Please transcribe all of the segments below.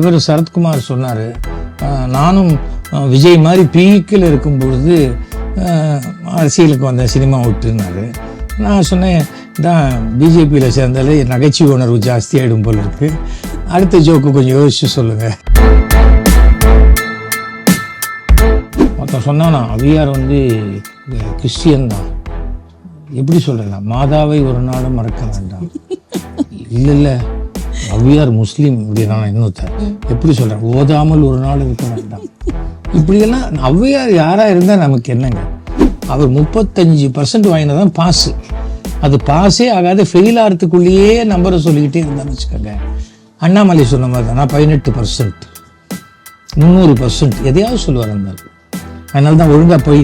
இவர் சரத்குமார் சொன்னார். நானும் விஜய் மாதிரி பீக்கில் இருக்கும் பொழுது அரசியலுக்கு வந்த சினிமா விட்டுனாரு நான் சொன்னேன் தான் பிஜேபியில் சேர்ந்தாலே நகைச்சுவை உணர்வு ஜாஸ்தியாகிடும் போல் இருக்கு. அடுத்த ஜோக்கு கொஞ்சம் யோசிச்சு சொல்லுங்கள் ஒருத்தன் சொன்னானா அவியார் வந்து கிறிஸ்டியன் தான். எப்படி சொல்கிறேன் மாதாவை ஒரு நாளும் மறக்க வேண்டாம். இல்லை இல்லை. அவ்வியார் முஸ்லீம் அப்படின்னா இன்னொருத்தர் எப்படி சொல்கிறேன் ஓதாமல் ஒரு நாள் இருக்க வேண்டாம் இப்படியெல்லாம் ஔவையார் யாராக இருந்தால் நமக்கு என்னங்க? அவர் முப்பத்தஞ்சு பர்சன்ட் வாங்கினதான் பாஸு அது பாஸே ஆகாத ஃபெயில் ஆகிறதுக்குள்ளேயே நம்பரை சொல்லிக்கிட்டே இருந்தான்னு வச்சுக்கோங்க. அண்ணாமலை சொன்ன மாதிரி தான் நான் பதினெட்டு பர்சன்ட் முந்நூறு பர்சன்ட் எதையாவது சொல்லுவார் அந்த அதனால தான் ஒழுங்காக போய்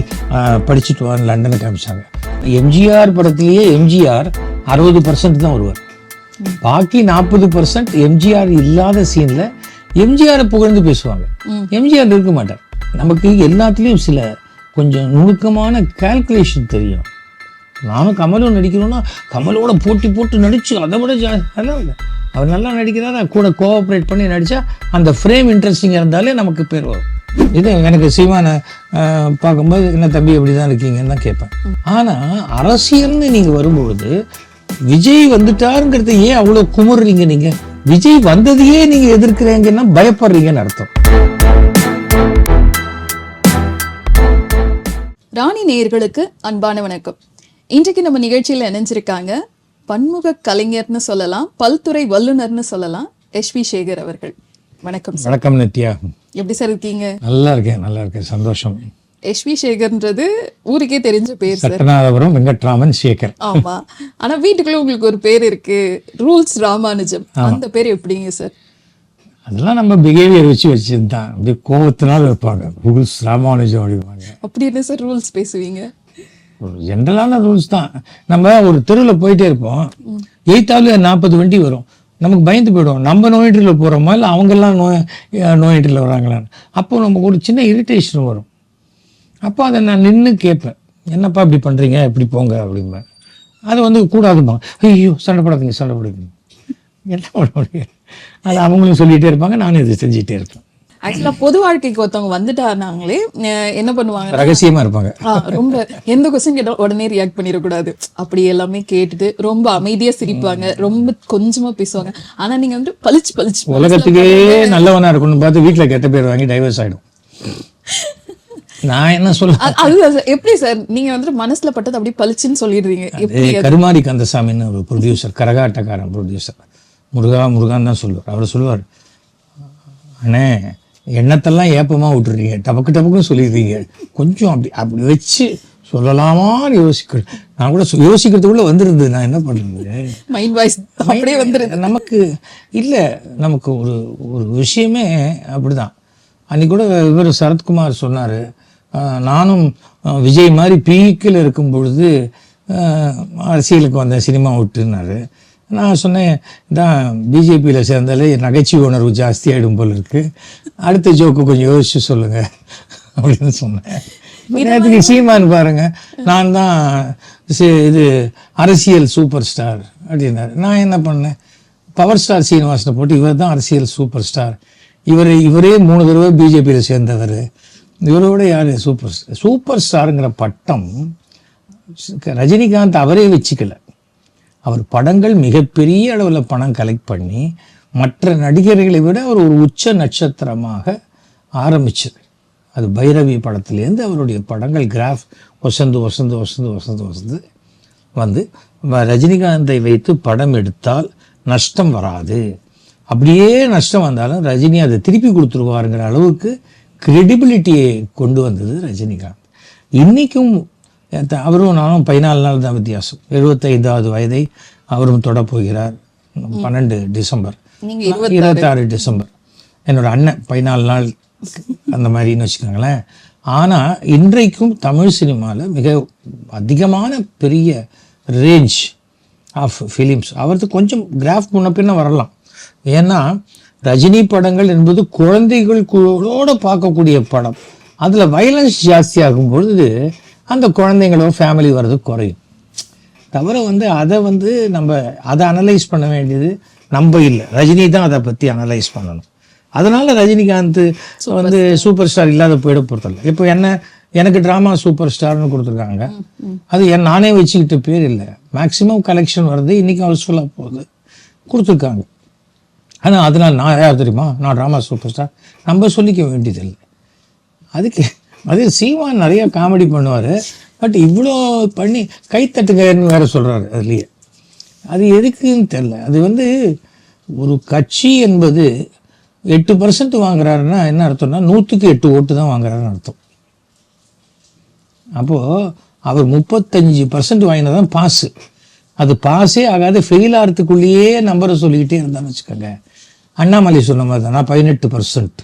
படிச்சுட்டு வான்னு லண்டனுக்கு காமிச்சாங்க எம்ஜிஆர் படத்திலேயே எம்ஜிஆர் அறுபது பர்சன்ட் தான் வருவார். பாக்கி நாற்பது பர்சன்ட் எம்ஜிஆர் இல்லாத சீனில் எம்ஜிஆரை புகழ்ந்து பேசுவாங்க. எம்ஜிஆர் இருக்க மாட்டார். நமக்கு எல்லாத்துலேயும் சில கொஞ்சம் நுணுக்கமான கால்குலேஷன் தெரியும். நானும் கமலும் நடிக்கணும்னா கமலோட போட்டி போட்டு நடிச்சு அதை விட ஜா இல்லை. அவர் நல்லா நடிக்கிறாரா கூட கோஆப்ரேட் பண்ணி நடித்தா அந்த ஃப்ரேம் இன்ட்ரெஸ்டிங்காக இருந்தாலே நமக்கு பேர் வரும். இது எனக்கு ஆஹ், பார்க்கும்போது என்ன தம்பி இப்படி தான் இருக்கீங்கன்னு தான் கேட்பேன். ஆனால் அரசியல்னு நீங்கள் வரும்பொழுது விஜய் வந்துட்டாருங்கிறத ஏன் அவ்வளோ குமுறுறீங்க நீங்கள் விஜய் வந்ததையே நீங்கள் எதிர்க்கிறீங்கன்னா பயப்படுறீங்கன்னு அர்த்தம். ராணி நேயர்களுக்கு அன்பான வணக்கம். இன்றைக்கு நம்ம நிகழ்ச்சியில் இணைஞ்சிருக்காங்க பன்முக கலைஞர்னு சொல்லலாம் பல்துறை வல்லுனர்னு சொல்லலாம் எஸ்வி சேகர் அவர்கள். வணக்கம் வணக்கம் நித்யா. எப்படி சார் இருக்கீங்க? நல்லா இருக்கேன் நல்லா இருக்கேன். சந்தோஷம். எஸ்வி சேகர்ன்றது ஊருக்கே தெரிஞ்ச பேர் சார் வெங்கட்ராமன் சேகர். ஆமா. ஆனா வீட்டுக்குள்ள உங்களுக்கு ஒரு பேர் இருக்கு ரூல்ஸ் ராமானுஜம். அந்த பேர் எப்படிங்க சார் அதெல்லாம் நம்ம பிஹேவியர் வச்சு வச்சது தான் அப்படி கோபத்தினால வைப்பாங்க ரூல்ஸ் ராமானுஜம் அப்படிப்பாங்க அப்படி என்ன சார் ரூல்ஸ் பேசுவீங்க? ஜென்ரலான ரூல்ஸ் தான். நம்ம ஒரு தெருவில் போயிட்டே இருப்போம். எய்த்தாவில் நாற்பது வண்டி வரும். நமக்கு பயந்து போயிடும் நம்ம நோய் என்ட்ரியில் போகிறோமா இல்லை அவங்கெல்லாம் நோய் நோய் என்ட்ரியில் வராங்களான்னு. அப்போ நமக்கு ஒரு சின்ன இரிட்டேஷன் வரும். அப்போ அதை நான் நின்று கேட்பேன். என்னப்பா இப்படி பண்ணுறீங்க இப்படி போங்க அப்படிம்பேன். அது வந்து கூடாதுமா ஐயோ சண்டை போடாதீங்க சண்டை போடாதீங்க என்ன பண்ண முடியும்? அது அவங்களும் சொல்லிகிட்டே இருப்பாங்க நானும் இது செஞ்சுட்டே இருப்பேன். ஆக்சுவலா பொது வாழ்க்கைக்கு ஒருத்தவங்க வந்துட்டானாங்களே அஹ் என்ன பண்ணுவாங்க ரகசியமாக இருப்பாங்க. ரொம்ப எந்த கொஸ்டின் கேட்டாலும் உடனே ரியாக்ட் பண்ணிடக்கூடாது. அப்படி எல்லாமே கேட்டுட்டு ரொம்ப அமைதியா சிரிப்பாங்க ரொம்ப கொஞ்சமா பேசுவாங்க. ஆனா நீங்க வந்து பளிச்சு பளிச்சு உலகத்துக்கே நல்லவனா இருக்கணும்னு பார்த்து வீட்டில் கெட்ட பேர் வாங்கி டைவர்ஸ் ஆகிடும் நான் என்ன சொல்ல அ- அதுதான் சார் எப்படி சார் நீங்க வந்துட்டு மனசுல பட்டது அப்படியே பளிச்சுன்னு சொல்லிடுறீங்க. கருமாரி கந்தசாமின்னு ஒரு ப்ரொடியூசர் கரகாட்டக்காரன் ப்ரொடியூசர் முருகா முருகான்னு தான் சொல்லுவார். அவர் சொல்லுவார் அண்ணே எண்ணத்தெல்லாம் ஏப்பமாக விட்டுறீங்க. டபக்கு டபக்குன்னு சொல்லிடுறீங்க. கொஞ்சம் அப்படி அப்படி வச்சு சொல்லலாமான்னு யோசிக்க நான் கூட யோசிக்கிறதுக்குள்ள வந்துருது. நான் என்ன பண்ணுறது? மைண்ட் வாய்ஸ் அப்படியே வந்துருது. நமக்கு இல்லை. நமக்கு ஒரு ஒரு விஷயமே அப்படிதான். அன்னைக்கு கூட இவர் சரத்குமார் சொன்னார் நானும் விஜய் மாதிரி பீக்கில் இருக்கும் பொழுது அரசியலுக்கு வந்த சினிமா விட்டுனாரு. நான் சொன்னேன் தான் பிஜேபியில் சேர்ந்தாலே நகைச்சுவை உணர்வு ஜாஸ்தியாகிடும் போல இருக்கு. அடுத்த ஜோக்கு கொஞ்சம் யோசிச்சு சொல்லுங்க. அப்படின்னு சொன்னேன். நேற்றுக்கு சீமான் பாருங்க. நான் தான் இது அரசியல் சூப்பர் ஸ்டார் அப்படின்னாரு. நான் என்ன பண்ணேன்? பவர் ஸ்டார் சீனிவாசனை போட்டு இவர் தான் அரசியல் சூப்பர் ஸ்டார். இவர் இவரே மூணு தடவை பிஜேபியில் சேர்ந்தவர். இவரோட யார்? சூப்பர் ஸ்டார் சூப்பர் ஸ்டாருங்கிற பட்டம் ரஜினிகாந்த் அவரே வச்சுக்கல. அவர் படங்கள் மிகப்பெரிய அளவில் பணம் கலெக்ட் பண்ணி மற்ற நடிகர்களை விட அவர் ஒரு உச்ச நட்சத்திரமாக ஆரம்பிச்சது. அது பைரவி படத்திலேருந்து அவருடைய படங்கள் கிராஃப் வசந்து வசந்து வசந்து வசந்து வசந்து வந்து வ- ரஜினிகாந்தை வைத்து படம் எடுத்தால் நஷ்டம் வராது. அப்படியே நஷ்டம் வந்தாலும் ரஜினி அதை திருப்பி கொடுத்துருவாருங்கிற அளவுக்கு கிரெடிபிலிட்டியை கொண்டு வந்தது ரஜினிகாந்த். இன்றைக்கும் அவரும் நானும் பதினாலு நாள் தான் வித்தியாசம். எழுபத்தைந்தாவது வயதை அவரும் தொடப் போகிறார். பன்னெண்டு டிசம்பர். இருபத்தாறு. டிசம்பர். என்னோட அண்ணன் பதினாலு நாள் அந்த மாதிரின்னு வச்சுக்கோங்களேன். ஆனால் இன்றைக்கும் தமிழ் சினிமாவில் மிக அதிகமான பெரிய ரேஞ்ச் ஆஃப் ஃபிலிம்ஸ் அவருக்கு கொஞ்சம் கிராஃப் முன்ன பின்ன வரலாம். ஏன்னா ரஜினி படங்கள் என்பது குழந்தைகள் குழோட பார்க்கக்கூடிய படம். அதில் வயலன்ஸ் ஜாஸ்தியாகும் பொழுது அந்த குழந்தைங்களோ ஃபேமிலி வர்றது குறையும். தவிர வந்து அதை வந்து நம்ம அதை அனலைஸ் பண்ண வேண்டியது நம்ம இல்லை. ரஜினி தான் அதை பற்றி அனலைஸ் பண்ணணும். அதனால ரஜினிகாந்த் வந்து சூப்பர் ஸ்டார் இல்லாத போயிட போகிறதில்ல இப்போ என்ன எனக்கு ட்ராமா சூப்பர் ஸ்டார்னு கொடுத்துருக்காங்க அது என் நானே வச்சுக்கிட்ட பேர் இல்லை. மேக்ஸிமம் கலெக்ஷன் வருது இன்னைக்கு ஹவுஸ்ஃபுல்லாக போகுது கொடுத்துருக்காங்க. ஆனால் அதனால் நான் யார் தெரியுமா? நான் ட்ராமா சூப்பர் ஸ்டார் நம்ம சொல்லிக்க வேண்டியதில்லை. அதுக்கு அது சீமான் நிறையா காமெடி பண்ணுவார். பட் இவ்வளோ பண்ணி கைத்தட்டுங்கன்னு வேறு சொல்கிறாரு அதுலேயே. அது எதுக்குன்னு தெரில அது வந்து ஒரு கட்சி என்பது எட்டு பர்சன்ட் வாங்குறாருன்னா என்ன அர்த்தம்னா நூற்றுக்கு எட்டு ஓட்டு தான் வாங்குறாருன்னு அர்த்தம். அப்போது அவர் முப்பத்தஞ்சு பர்சன்ட் வாங்கினதான் பாஸு அது பாஸே ஆகாது. ஃபெயில் ஆகிறதுக்குள்ளேயே நம்பரை சொல்லிக்கிட்டே இருந்தான்னு வச்சுக்கோங்க. அண்ணாமலை சொன்ன மாதிரி தான் பதினெட்டு பர்சன்ட்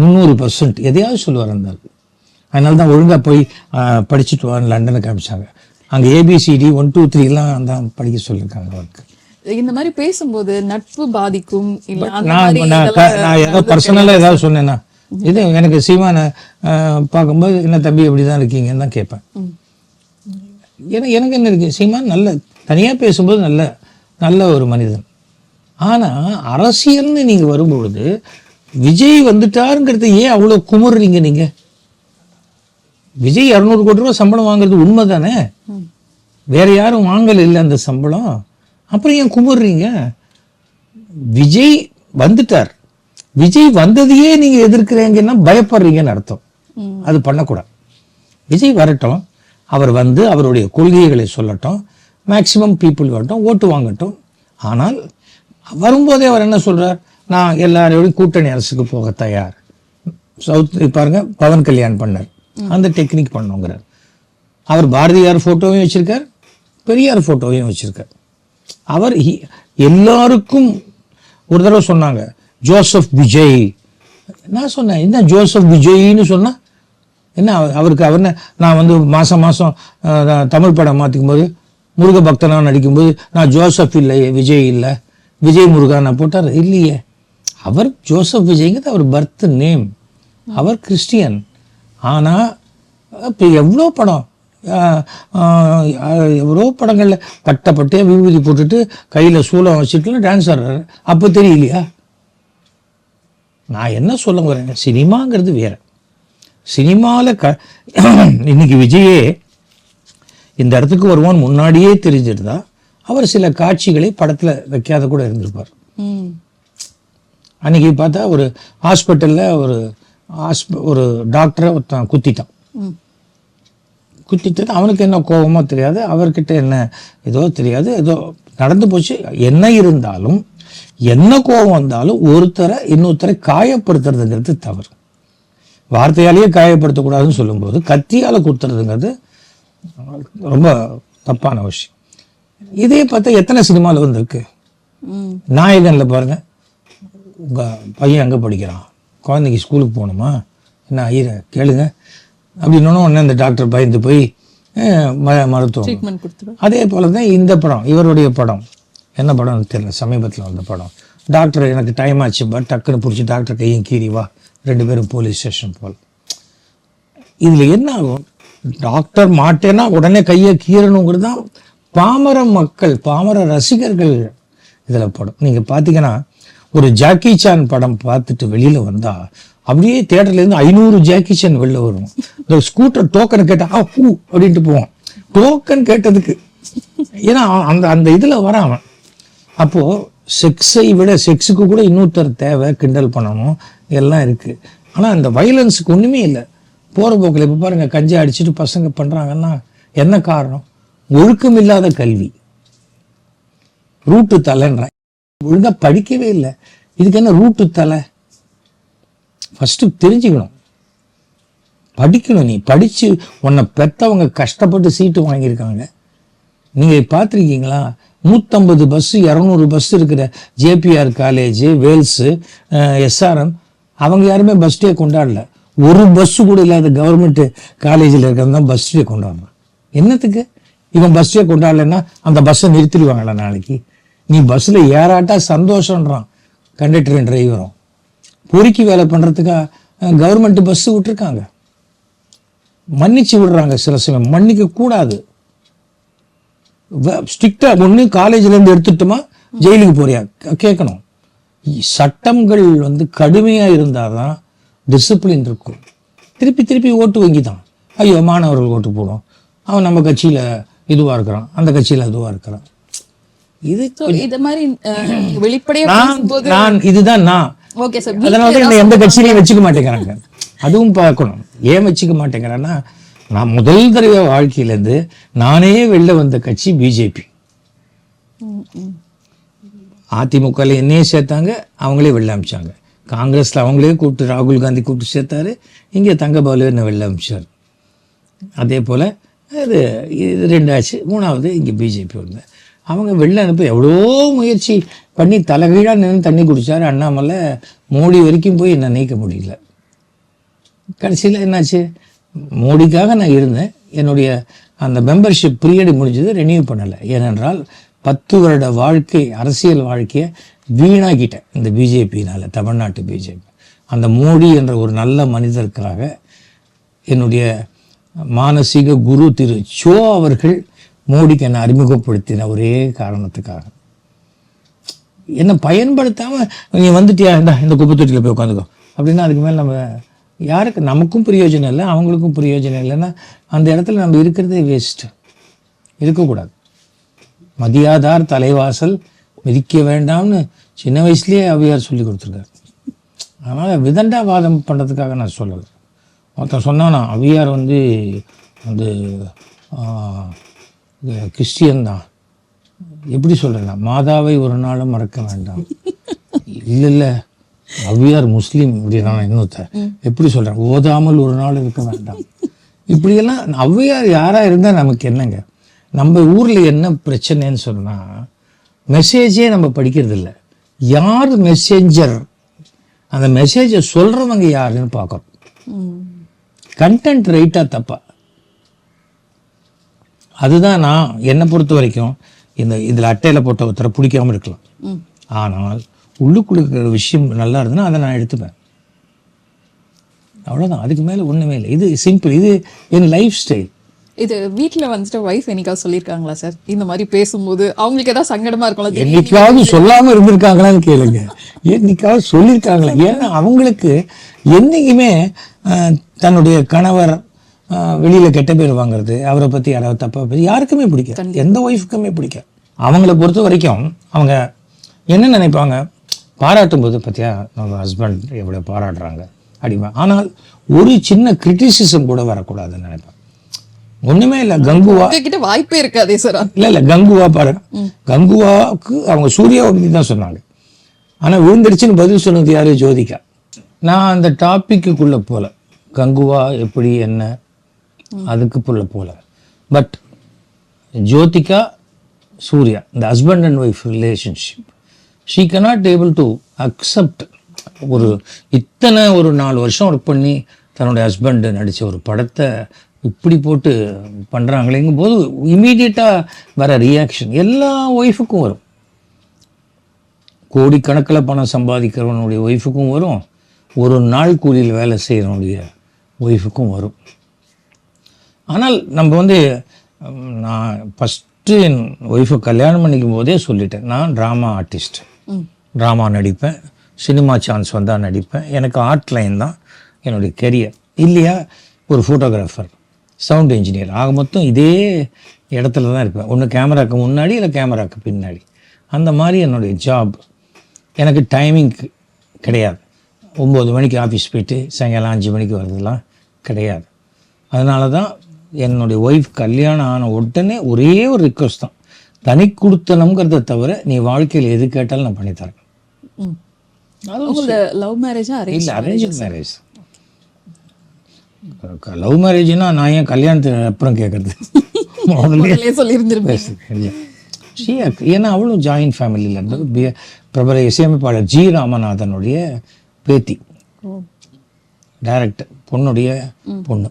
முந்நூறு பர்சன்ட் எதையாவது சொல்லுவார் அந்த. அதனால தான் ஒழுங்காக போய் படிச்சுட்டு வான்னு லண்டனுக்கு அனுப்பிச்சாங்க. அங்கே ஏபிசிடி ஒன் டூ த்ரீலாம் தான் படிக்க சொல்லியிருக்காங்க அவருக்கு. இந்த மாதிரி பேசும்போது நட்பு பாதிக்கும் நான் நான் ஏதோ பர்சனலாக ஏதாவது சொன்னேன்னா இது எனக்கு சீமானை பார்க்கும்போது என்ன தம்பி இப்படி தான் இருக்கீங்கன்னு தான் கேட்பேன். எனக்கு எனக்கு என்ன இருக்கு? சீமான் நல்ல தனியாக பேசும்போது நல்ல நல்ல ஒரு மனிதன். ஆனால் அரசியல்னு நீங்கள் வரும்பொழுது விஜய் வந்துட்டாருங்கிறது ஏன் அவ்வளோ குமுறுறீங்க நீங்கள் விஜய் இரநூறு கோடி ரூபா சம்பளம் வாங்குறது உண்மை தானே. வேற யாரும் வாங்கல இல்லை அந்த சம்பளம். அப்புறம் ஏன் குமுறுறீங்க? விஜய் வந்துட்டார். விஜய் வந்ததையே நீங்க எதிர்க்கிறீங்கன்னா பயப்படுறீங்கன்னு அர்த்தம். அது பண்ணக்கூடாது. விஜய் வரட்டும். அவர் வந்து அவருடைய கொள்கைகளை சொல்லட்டும். மேக்சிமம் பீப்புள் வரட்டும். ஓட்டு வாங்கட்டும். ஆனால் வரும்போதே அவர் என்ன சொல்றார்? நான் எல்லாரோடையும் கூட்டணி அரசுக்கு போக தயார். சவுத் பாருங்க பவன் கல்யாண் பண்ணார். அந்த டெக்னிக் பண்ணுங்கிறார். அவர் பாரதியார் ஃபோட்டோவையும் வச்சிருக்கார் பெரியார் ஃபோட்டோவையும் வச்சிருக்கார். அவர் எல்லாருக்கும் ஒரு தடவை சொன்னாங்க ஜோசப் விஜய். நான் சொன்னேன் என்ன ஜோசப் விஜய்னு சொன்னால் என்ன அவ- அவருக்கு அவர் என்ன நான் வந்து மாதம் மாதம் தமிழ் படம் மாற்றிக்கும் போது முருக பக்தனாக நடிக்கும்போது நான் ஜோசப் இல்லை விஜய் இல்லை. விஜய் முருகா நான் போட்டார். இல்லையே. அவர் ஜோசப் விஜய்ங்கிறது அவர் பர்த் நேம். அவர் கிறிஸ்டியன். ஆனால் இப்போ எவ்வளோ படம்? எவ்வளோ படங்களில் கட்டப்பட்டு விபூதி போட்டுட்டு கையில் சூலம் வச்சுட்டுலாம் டான்ஸ் ஆடுறாரு. அப்போ தெரியலையா? நான் என்ன சொல்ல வரேன் சினிமாங்கிறது வேற. சினிமாவில் க இன்னைக்கு விஜயே இந்த இடத்துக்கு வருவான் முன்னாடியே தெரிஞ்சிருந்தா அவர் சில காட்சிகளை படத்தில் வைக்காத கூட இருந்திருப்பார். அன்னைக்கு பார்த்தா ஒரு ஹாஸ்பிட்டலில் ஒரு ஹாஸ்ப ஒரு டாக்டரை ஒருத்தன் குத்திட்டான். ம். குத்திட்டது அவனுக்கு என்ன கோபமோ தெரியாது அவர்கிட்ட என்ன ஏதோ தெரியாது ஏதோ நடந்து போச்சு. என்ன இருந்தாலும் என்ன கோபம் வந்தாலும் ஒருத்தரை இன்னொருத்தரை காயப்படுத்துறதுங்கிறது தவறு. வார்த்தையாலேயே காயப்படுத்தக்கூடாதுன்னு சொல்லும்போது கத்தியால் குத்துறதுங்கிறது ரொம்ப தப்பான விஷயம். இதே பார்த்தா எத்தனை சினிமாவில் வந்திருக்கு. நாயகனில் பாருங்க. உங்கள் பையன் எங்கே படிக்கிறான். குழந்தைக்கு ஸ்கூலுக்கு போகணுமா? என்ன ஐயரை கேளுங்க. அப்படின்னு உடனே அந்த டாக்டர் பயந்து போய் மருத்துவம். அதே போல தான் இந்த படம் இவருடைய படம். என்ன படம் தெரியல சமீபத்தில் வந்த படம். டாக்டர் எனக்கு டைம் ஆச்சு பட் டக்குன்னு பிடிச்சி டாக்டர் கையும் கீறி வா. ரெண்டு பேரும் போலீஸ் ஸ்டேஷன் போல். இதில் என்ன ஆகும்? டாக்டர் மாட்டேன்னா உடனே கையை கீறணுங்கிறது தான் பாமர மக்கள் பாமர ரசிகர்கள் இதில் படம். நீங்கள் பார்த்தீங்கன்னா ஒரு ஜாக்கி சான் படம் பார்த்துட்டு வெளியில் வந்தால் அப்படியே தேட்டர்லேருந்து ஐநூறு ஜாக்கி சான் வெளில வரும். இந்த ஸ்கூட்டர் டோக்கன் கேட்டால் ஆ ஹூ அப்படின்ட்டு போவான். டோக்கன் கேட்டதுக்கு. ஏன்னா அந்த அந்த இதில் வரான் அப்போது செக்ஸை விட செக்ஸுக்கு கூட இன்னொருத்தர் தேவை கிண்டல் பண்ணணும் எல்லாம் இருக்குது ஆனால் அந்த வயலன்ஸுக்கு ஒன்றுமே இல்லை. போகிற போக்கில் இப்போ பாருங்கள் கஞ்சி அடிச்சுட்டு பசங்க பண்ணுறாங்கன்னா என்ன காரணம்? ஒழுக்கமில்லாத கல்வி. ரூட்டு தலைன்றான் ஒழுங்காக படிக்கவே இல்லை. இதுக்கு என்ன ரூட்டு தலை? ஃபஸ்ட்டு தெரிஞ்சுக்கணும். படிக்கணும் நீ. படித்து உன்னை பெற்றவங்க கஷ்டப்பட்டு சீட்டு வாங்கியிருக்காங்க. நீங்கள் பார்த்துருக்கீங்களா? நூற்றம்பது பஸ்ஸு இரநூறு பஸ் இருக்கிற ஜேபிஆர் காலேஜ் வேல்ஸு எஸ்ஆர்எம் அவங்க யாருமே பஸ் டே கொண்டாடல. ஒரு பஸ்ஸு கூட இல்லாத கவர்மெண்ட் காலேஜில் இருக்கிறது தான் பஸ் டே கொண்டாடுறான் என்னத்துக்கு? இவன் பஸ்ஸே கொண்டாடலைன்னா அந்த பஸ்ஸை நிறுத்திடுவாங்களா நாளைக்கு. நீ பஸ்ஸில் ஏறாட்டா சந்தோஷன்றான் கண்டக்டரும் டிரைவரும் பொறுக்கி வேலை பண்ணுறதுக்காக கவர்மெண்ட் பஸ்ஸு விட்டுருக்காங்க. மன்னிச்சு விடுறாங்க சில சமயம். மன்னிக்க கூடாது. ஸ்ட்ரிக்டா ஒன்று காலேஜ்ல இருந்து எடுத்துட்டோமா ஜெயிலுக்கு போறியா? கேட்கணும். சட்டங்கள் வந்து கடுமையாக இருந்தால் தான் டிசிப்ளின் இருக்கும். திருப்பி திருப்பி ஓட்டு வங்கி தான் ஐயோ மாணவர்கள் ஓட்டு போடும். அவன் நம்ம கட்சியில் இதுவாக இருக்கிறான். அந்த கட்சியில் இதுவாக இருக்கிறான். இது இது மாதிரி நான் இதுதான் நான். ஓகே சார் அதனால தான் என்னை எந்த கட்சியிலையும் வச்சுக்க மாட்டேங்கிறாங்க. அதுவும் பார்க்கணும். ஏன் வச்சுக்க மாட்டேங்கிறேன்னா நான் முதல் தடவை வாழ்க்கையிலேருந்து நானே வெளில வந்த கட்சி பிஜேபி அதிமுகவில் என்னையே சேர்த்தாங்க அவங்களே வெளில அமிச்சாங்க. காங்கிரஸில் அவங்களே கூப்பிட்டு ராகுல் காந்தி கூப்பிட்டு சேர்த்தாரு. இங்கே தங்கபாலு என்ன வெளில அமிச்சார். அதே போல் இது இது ரெண்டாச்சு. மூணாவது இங்கே பிஜேபி வந்து. அவங்க வெளில அனுப்ப எவ்வளோ முயற்சி பண்ணி தலைகீழாக நின்று தண்ணி குடித்தார் அண்ணாமலை மோடி வரைக்கும் போய் என்னை நீக்க முடியல. கடைசியில் என்னாச்சு? மோடிக்காக நான் இருந்தேன். என்னுடைய அந்த மெம்பர்ஷிப் பீரியடு முடிஞ்சது. ரெனியூ பண்ணலை. ஏனென்றால் பத்து வருட வாழ்க்கை அரசியல் வாழ்க்கையை வீணாக்கிட்டேன். இந்த பிஜேபினால் தமிழ்நாட்டு பிஜேபி அந்த மோடி என்ற ஒரு நல்ல மனிதருக்காக என்னுடைய மானசீக குரு திரு சோ அவர்கள் மோடிக்கு என்னை அறிமுகப்படுத்தின ஒரே காரணத்துக்காக. என்னை பயன்படுத்தாமல் நீ வந்துட்டியாண்டா இந்த குப்பத்தொட்டியில் போய் உட்காந்துக்கோ அப்படின்னா அதுக்கு மேலே நம்ம யாருக்கு? நமக்கும் பிரயோஜனம் இல்லை அவங்களுக்கும் பிரயோஜனம் இல்லைன்னா அந்த இடத்துல நம்ம இருக்கிறதே வேஸ்ட்டு இருக்கக்கூடாது. மதியாதார் தலைவாசல் மிதிக்க வேண்டாம்னு சின்ன வயசுலேயே அவ்வையார் சொல்லி கொடுத்துருக்காரு. அதனால் விதண்டாவாதம் பண்ணுறதுக்காக நான் சொல்லலை. ஒருத்தன் சொன்னானா அவ்வியார் வந்து வந்து கிறிஸ்டியன் தான் எப்படி சொல்கிறேன் மாதாவை ஒரு நாளும் மறக்க வேண்டாம். இல்லை இல்லை அவ்வியார் முஸ்லீம் அப்படின்னா இன்னொருத்த எப்படி சொல்கிறேன் ஓதாமல் ஒரு நாள் இருக்க வேண்டாம். இப்படியெல்லாம் ஔவையார் யாராக இருந்தால் நமக்கு என்னங்க? நம்ம ஊரில் என்ன பிரச்சனைன்னு சொன்னால் மெசேஜே நம்ம படிக்கிறது இல்லை யார் மெசேஞ்சர் அந்த மெசேஜை சொல்கிறவங்க யாருன்னு பார்க்குறோம் கண்டென்ட் ரைட்டாக தப்பா. அதுதான் நான் என்னை பொறுத்த வரைக்கும் இந்த இதில் அட்டையில் போட்ட ஒருத்தரை பிடிக்காம இருக்கலாம். ஆனால் உள்ளுக்குள்ள இருக்கிற விஷயம் நல்லா இருந்ததுன்னா அதை நான் எடுத்துப்பேன். அவ்வளோதான் அதுக்கு மேலே ஒன்றுமே இல்லை. இது சிம்பிள் இது என் லைஃப் ஸ்டைல் இது வீட்ல வந்துட்டு வைஃப் என்னைக்காவது சொல்லியிருக்காங்களா சார் இந்த மாதிரி பேசும்போது அவங்களுக்கு ஏதாவது சங்கடமா இருக்கும்ல? திடீர்னு என்னைக்காவது சொல்லாம இருந்திருக்காங்களான்னு கேளுங்க. என்னைக்காவது சொல்லியிருக்காங்களா? ஏன்னா அவங்களுக்கு என்னைக்குமே ஆஹ், தன்னுடைய கணவர் வெளியில கெட்ட பேர் வாங்குறது அவரை பத்தி யாராவது தப்பா பேசி யாருக்குமே பிடிக்காது. எந்த ஒய்ஃபுக்குமே பிடிக்காது. அவங்கள பொறுத்த வரைக்கும் அவங்க என்ன நினைப்பாங்க? பாராட்டும் போது பத்தியா நம்ம ஹஸ்பண்ட் எவ்வளவு பாராட்டுறாங்க அப்படிமா ஆனால் ஒரு சின்ன கிரிட்டிசிசம் கூட வரக்கூடாதுன்னு நினைப்பேன். ஒண்ணுமே இல்லை கங்குவா உங்ககிட்ட வாய்ப்பே இருக்காதே சார் இல்ல இல்ல கங்குவா பாருங்க கங்குவாவுக்கு அவங்க சூர்யாவை பத்தி தான் சொன்னாங்க. ஆனா விழுந்துடுச்சுன்னு பதில் சொன்னது யாரு? ஜோதிகா. நான் அந்த டாபிக்குள்ள போல. கங்குவா எப்படி என்ன? அதுக்கு புள்ள போல. பட் ஜோதிகா சூர்யா இந்த husband and wife relationship she cannot able to accept ஒரு இத்தனை ஒரு நாலு வருஷம் ஒர்க் பண்ணி தன்னுடைய ஹஸ்பண்ட் நடித்த ஒரு படத்தை இப்படி போட்டு பண்ணுறாங்களேங்கும் போது இமீடியட்டாக வர ரியாக்ஷன் எல்லா ஒய்ஃபுக்கும் வரும். கோடிக்கணக்கில் பணம் சம்பாதிக்கிறவனுடைய ஒய்ஃபுக்கும் வரும். ஒரு நாள் கூலியில் வேலை செய்கிறவனுடைய ஒய்ஃபுக்கும் வரும். ஆனால் நம்ம வந்து நான் ஃபஸ்ட்டு என் ஒய்ஃபை கல்யாணம் பண்ணிக்கும் போதே சொல்லிட்டேன். நான் ட்ராமா ஆர்டிஸ்ட். ட்ராமா நடிப்பேன். சினிமா சான்ஸ் வந்தால் நடிப்பேன். எனக்கு ஆர்ட் லைன் தான் என்னுடைய கெரியர் இல்லையா? ஒரு ஃபோட்டோகிராஃபர் சவுண்ட் இன்ஜினியர் ஆக மொத்தம் இதே இடத்துல தான் இருப்பேன். ஒன்று கேமராக்கு முன்னாடி இல்லை கேமராக்கு பின்னாடி. அந்த மாதிரி என்னுடைய ஜாப் எனக்கு டைமிங் கிடையாது. ஒம்பது மணிக்கு ஆஃபீஸ் போயிட்டு சாயங்காலம் அஞ்சு மணிக்கு வர்றதுலாம் கிடையாது. அதனால தான் என்னுடைய ஒய்ஃப் கல்யாணம் ஆன உடனே ஒரே ஒரு ரிக்வஸ்ட் தான். தனி கொடுத்தனம்ங்கிறத தவிர நீ வாழ்க்கையில் எது கேட்டாலும் நான் பண்ணித்தரேன் லவ் மேரேஜா அரேஞ்ச் இல்லை அரேஞ்ச் மேரேஜ் லவ் மேரேஜ்னா நான் ஏன் கல்யாணத்துக்கு அப்புறம் கேட்குறது ஏன்னா அவளும் ஜாயின்ட் ஃபேமிலியில் இருந்தது. பி- பிரபல இசையமைப்பாளர் ஜி ராமநாதனுடைய பேத்தி. டேரக்ட் பொண்ணுடைய பொண்ணு.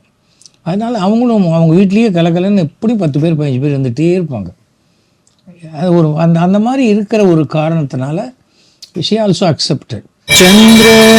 அதனால் அவங்களும் அவங்க வீட்லேயே கலக்கலன்னு எப்படி பத்து பேர் பதினஞ்சு பேர் இருந்துகிட்டே இருப்பாங்க. அது ஒரு அந்த அந்த மாதிரி இருக்கிற ஒரு காரணத்தினால ஷி ஆல்சோ அக்செப்டட் சந்திரசேகரா